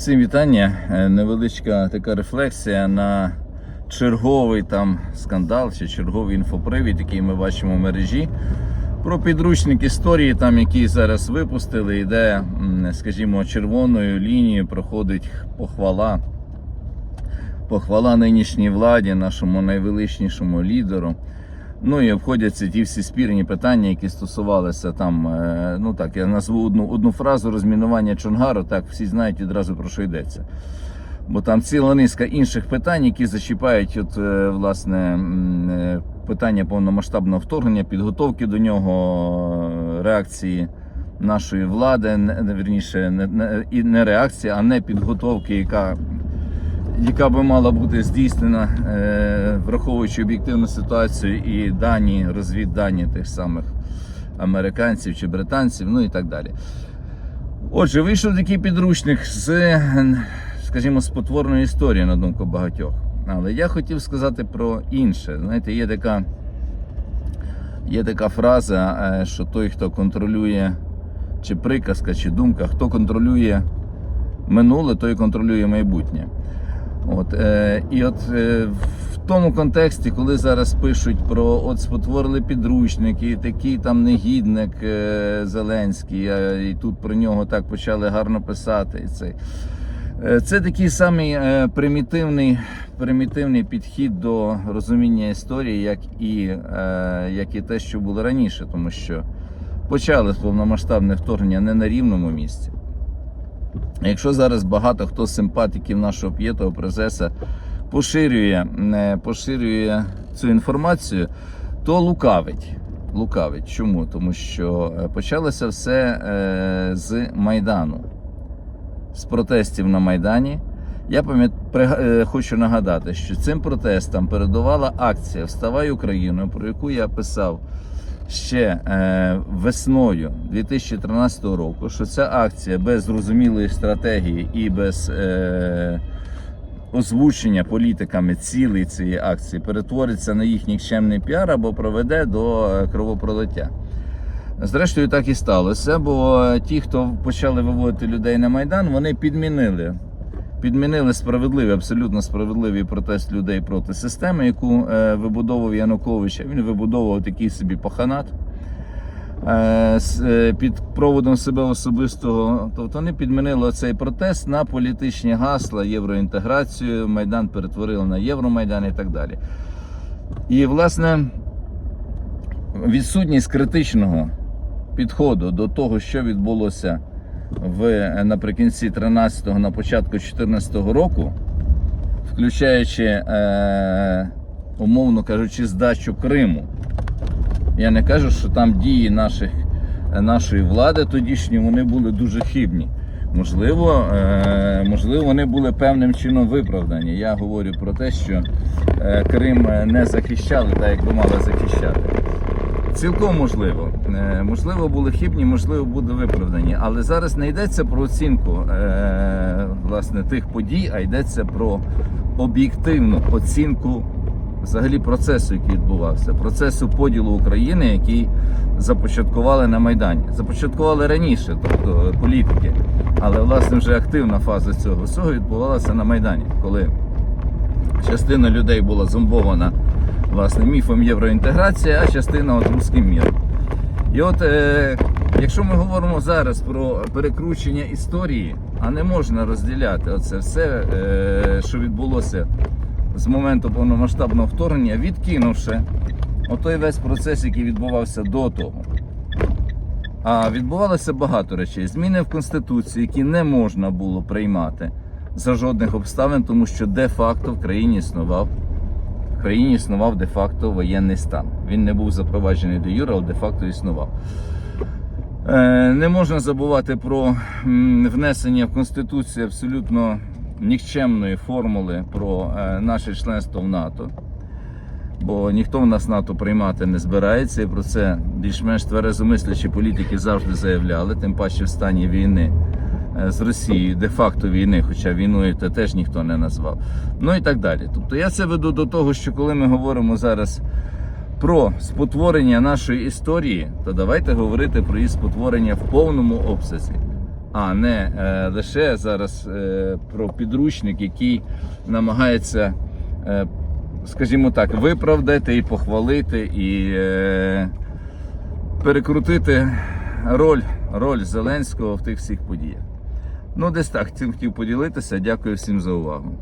Всім вітання. Е, Невеличка така рефлексія на черговий там скандал чи черговий інфопривід, який ми бачимо в мережі. Про підручник історії, там, який зараз випустили, і де, скажімо, червоною лінією проходить похвала. Похвала нинішній владі, нашому найвеличнішому лідеру. Ну і обходяться ті всі спірні питання, які стосувалися там. е, Ну так, я назву одну, одну фразу розмінування Чонгару, так всі знають відразу про що йдеться. Бо там ціла низка інших питань, які зачіпають от, е, власне е, питання повномасштабного вторгнення, підготовки до нього, реакції нашої влади, не, і не реакція, а не підготовки, яка яка би мала бути здійснена, е, враховуючи об'єктивну ситуацію і дані, розвіддані тих самих американців чи британців, ну і так далі. Отже, вийшов такий підручник з, скажімо, спотворної історії, на думку багатьох. Але я хотів сказати про інше. Знаєте, є така, є така фраза, е, що той, хто контролює, чи приказка, чи думка, хто контролює минуле, той контролює майбутнє. От, е, і от е, в тому контексті, коли зараз пишуть про от спотворили підручники, такий там негідник е, Зеленський, а, і тут про нього так почали гарно писати. І цей. Е, Це такий самий е, примітивний, примітивний підхід до розуміння історії, як і, е, як і те, що було раніше, тому що почали повномасштабне вторгнення не на рівному місці. Якщо зараз багато хто з симпатиків нашого п'єтого презеса поширює, е, поширює цю інформацію, то лукавить. Лукавить. Чому? Тому що е, почалося все е, з Майдану, з протестів на Майдані. Я пам'ят... хочу нагадати, що цим протестам передувала акція Вставай Україною, про яку я писав ще е, весною 2013 року, що ця акція без зрозумілої стратегії і без е, озвучення політиками цілей цієї акції перетвориться на їх нікчемний піар або проведе до е, кровопролиття. Зрештою, так і сталося, бо ті, хто почали виводити людей на Майдан, вони підмінили. Підмінили справедливий, абсолютно справедливий протест людей проти системи, яку е, вибудовував Янукович. Він вибудовував такий собі паханат е, е, під проводом себе особистого. Тобто вони підмінили цей протест на політичні гасла, євроінтеграцію, Майдан перетворили на Євромайдан і так далі. І, власне, відсутність критичного підходу до того, що відбулося в наприкінці 13-го, на початку 14-го року, включаючи, е, умовно кажучи, здачу Криму. Я не кажу, що там дії наших, нашої влади тодішньої вони були дуже хибні. Можливо, е, можливо, вони були певним чином виправдані. Я говорю про те, що е, Крим не захищали так, як би мали захищати. Цілком можливо. Е, Можливо, були хибні, можливо, були виправдані. Але зараз не йдеться про оцінку е, власне тих подій, а йдеться про об'єктивну оцінку взагалі процесу, який відбувався, процесу поділу України, який започаткували на Майдані. Започаткували раніше, тобто політики. Але власне вже активна фаза цього всього відбувалася на Майдані, коли частина людей була зомбована власне міфом євроінтеграції, а частина от руським міром. І от е, якщо ми говоримо зараз про перекручення історії, а не можна розділяти оце все, е, що відбулося з моменту повномасштабного вторгнення, відкинувши отой весь процес, який відбувався до того. А відбувалося багато речей. Зміни в Конституції, які не можна було приймати за жодних обставин, тому що де-факто в країні існував країні існував де-факто воєнний стан. Він не був запроваджений до юра, але де-факто існував. Е, Не можна забувати про внесення в Конституцію абсолютно нікчемної формули про е, наше членство в НАТО. Бо ніхто в нас НАТО приймати не збирається, і про це більш-менш тверезомислячі політики завжди заявляли, тим паче в стані війни Е, з Росією де-факто війни, хоча війною це теж ніхто не назвав. Ну і так далі. Тобто я це веду до того, що коли ми говоримо зараз про спотворення нашої історії, то давайте говорити про її спотворення в повному обсязі. А не е, лише зараз е, про підручник, який намагається, е, скажімо так, виправдати і похвалити, і е, перекрутити роль, роль Зеленського в тих всіх подіях. Ну, десь так. Цим хотів поділитися. Дякую всім за увагу.